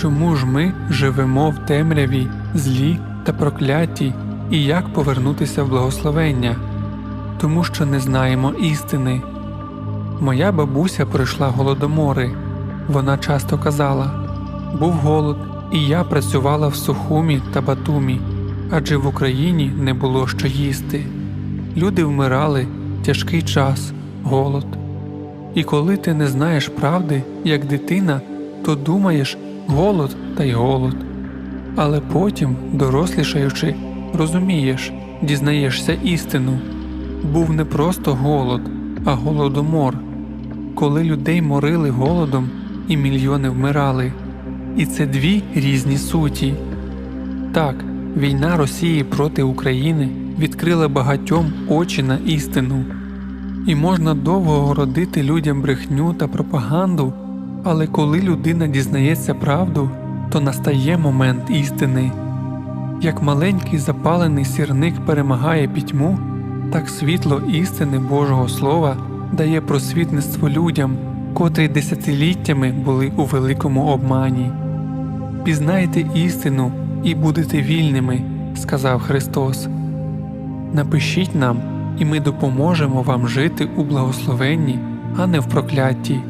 Чому ж ми живемо в темряві, злі та прокляті, і як повернутися в благословення? Тому що не знаємо істини. Моя бабуся пройшла голодомори. Вона часто казала був голод, і я працювала в Сухумі та Батумі, адже в Україні не було що їсти. Люди вмирали, тяжкий час, голод. І коли ти не знаєш правди, як дитина, то думаєш голод та й голод. Але потім, дорослішаючи, розумієш, дізнаєшся істину. Був не просто голод, а голодомор, коли людей морили голодом і мільйони вмирали. І це дві різні суті. Так, війна Росії проти України відкрила багатьом очі на істину. І можна довго городити людям брехню та пропаганду, але коли людина дізнається правду, то настає момент істини. Як маленький запалений сірник перемагає пітьму, так світло істини Божого Слова дає просвітництво людям, котрі десятиліттями були у великому обмані. Пізнайте істину і будете вільними, сказав Христос. Напишіть нам, і ми допоможемо вам жити у благословенні, а не в проклятті.